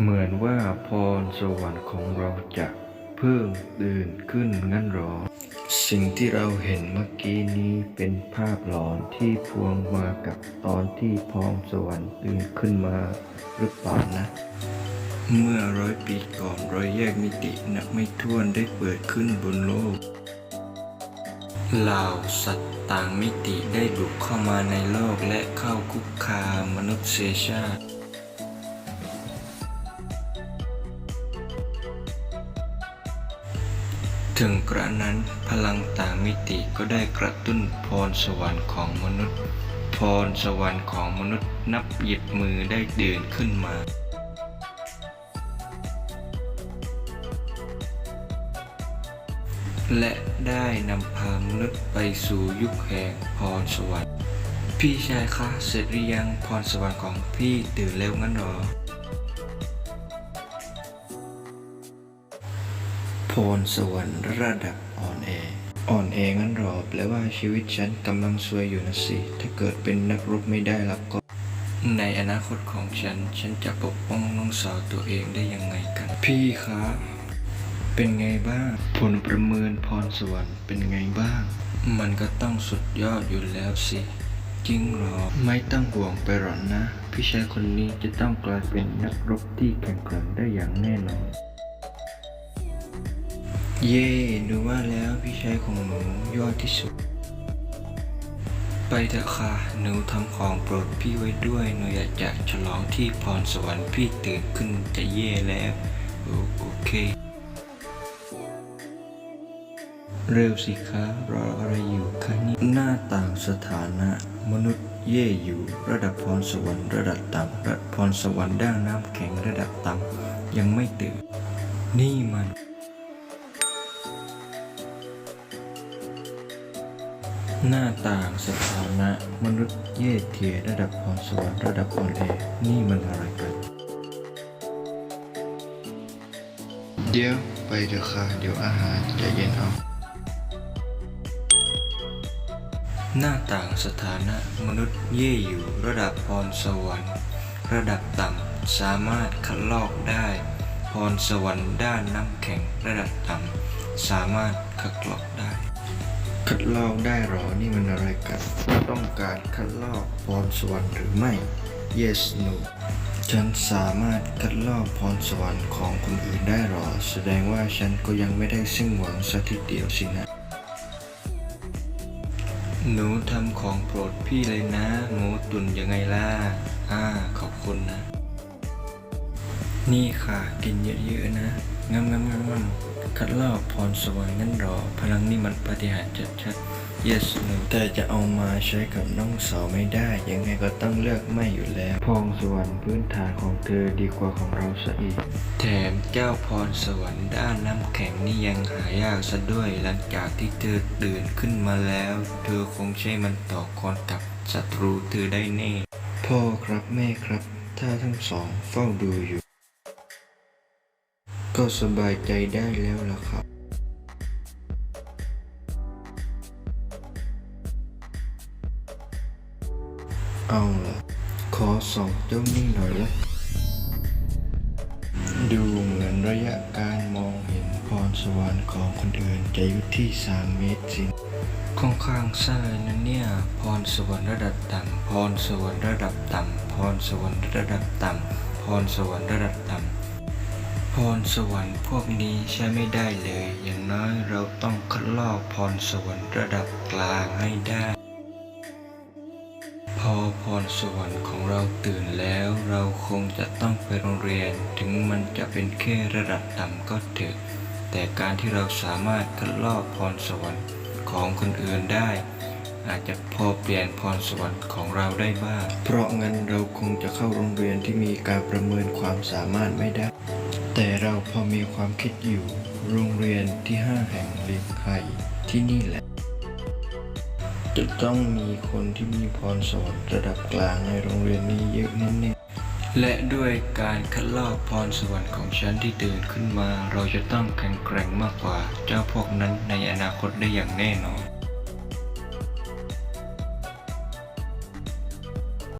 เหมือนว่าพรสวรรค์ของเราจะเพิ่มตื่นขึ้นงั้นหรอ สิ่งที่เราเห็นเมื่อกี้นี้เป็นภาพหลอนที่พวงมากับตอนที่พรสวรรค์ตื่นขึ้นมาหรือเปล่านะ เมื่อร้อยปีก่อนรอยแยกมิตินับไม่ถ้วนได้เปิดขึ้นบนโลกเหล่าสัตว์ต่างมิติได้บุกเข้ามาในโลกและเข้าคุกคามมนุษยชาติ ถึงกระนั้นพลังต่างมิติก็ได้กระตุ้นพรสวรรค์ของมนุษย์ พรสวรรค์ของมนุษย์นับหยิบมือได้เดินขึ้นมาและได้นำพามนุษย์ไปสู่ยุคแห่งพรสวรรค์ พี่ชายคะเสร็จหรือยังพรสวรรค์ของพี่ตื่นเร็วงั้นหรอ พรสวรรค์ระดับอ่อนแอ อ่อนแองั้นหรอแปลว่าชีวิตฉันกำลังซวยอยู่นะสิ ถ้าเกิดเป็นนักรบไม่ได้แล้วก็ ในอนาคตของฉัน ฉันจะปกป้องน้องสาวตัวเองได้ยังไงกัน พี่ครับเป็นไงบ้าง ผลประเมินพรสวรรค์เป็นไงบ้าง มันก็ต้องสุดยอดอยู่แล้วสิ จริงหรอ ไม่ต้องห่วงไปหรอกนะ พี่ชายคนนี้จะต้องกลายเป็นนักรบที่แข็งแกร่งได้อย่างแน่นอน เย่ดูว่าแล้วพี่ชายของหนูยอดที่สุด ไปเถอะค่ะ หนูทำของโปรดพี่ไว้ด้วย หนูอยากจะฉลองที่พรสวรรค์พี่ตื่นขึ้นจะเย่แล้ว โอโอเค เร็วสิคะรออะไรอยู่คะนี่หน้าต่างสถานะ มนุษย์เย่อยู่ ระดับพรสวรรค์ระดับต่ำระดับพรสวรรค์ด้านน้ำแข็งระดับต่ำยังไม่ตื่น นี่มัน หน้าต่างสถานะ มนุษย์เย่เทียระดับพรสวรรค์ระดับอ่อนแอนี่มันอะไรกัน เดี๋ยวไปเถอะค่ะ เดี๋ยวอาหารจะเย็นเอา หน้าต่างสถานะ มนุษย์เย่อยู่ระดับพรสวรรค์ ระดับต่ำสามารถคัดลอกได้ พรสวรรค์ด้านน้ำแข็งระดับต่ำสามารถคัดลอกได้ คัดลอกได้หรอ นี่มันอะไรกัน ต้องการคัดลอกพรสวรรค์หรือไม่ yes no ฉันสามารถคัดลอกพรสวรรค์ของคนอื่นได้หรอ แสดงว่าฉันก็ยังไม่ได้สิ้นหวังสักทีเดียวสินะ หนูทำของโปรดพี่เลยนะ หมูตุนยังไงล่ะ อ่า ขอบคุณนะ นี่ค่ะ กินเยอะๆนะงามงามงามงาม คัดลอกพรสวรรค์นั่นหรอ พลังนี่มันปฏิหารชัดๆ yes หนูแต่จะเอามาใช้กับน้องสาวไม่ได้ ยังไงก็ต้องเลือกไม่อยู่แล้ว พรสวรรค์พื้นฐานของเธอดีกว่าของเราซะอีก แถมเจ้าพรสวรรค์ด้านน้ำแข็งนี่ยังหายากซะด้วย หลังจากที่เธอตื่นขึ้นมาแล้ว เธอคงใช้มันต่อกรกับศัตรูเธอได้แน่ พ่อครับแม่ครับ ถ้าทั้งสองเฝ้าดูอยู่ ก็สบายใจได้แล้วล่ะครับเอาล่ะ ขอสองเจ้านี่หน่อยละดูเหมือนระยะการมองเห็นพรสวรรค์ของคนอื่นจะอยู่ที่ 3 เมตรสิค่อนข้างสั้นเลยนะเนี่ย พรสวรรค์ระดับต่ำพรสวรรค์ระดับต่ำพรสวรรค์ระดับต่ำพรสวรรค์ระดับต่ำ พรสวรรค์พวกนี้ใช้ไม่ได้เลย อย่างน้อยเราต้องคัดลอกพรสวรรค์ระดับกลางให้ได้ พอพรสวรรค์ของเราตื่นแล้ว เราคงจะต้องไปโรงเรียน ถึงมันจะเป็นแค่ระดับต่ำก็เถอะ แต่การที่เราสามารถคัดลอกพรสวรรค์ของคนอื่นได้ อาจจะพอเปลี่ยนพรสวรรค์ของเราได้บ้าง เพราะงั้นเราคงจะเข้าโรงเรียนที่มีการประเมินความสามารถไม่ได้ แต่เราพอมีความคิดอยู่ โรงเรียนที่ห้าแห่งเรียนไข่ที่นี่แหละ จะต้องมีคนที่มีพรสวรรค์ระดับกลางในโรงเรียนนี้เยอะแน่ๆและด้วยการคัดลอกพรสวรรค์ของฉันที่ตื่นขึ้นมา เราจะต้องแข็งแกร่งมากกว่าเจ้าพวกนั้นในอนาคตได้อย่างแน่นอน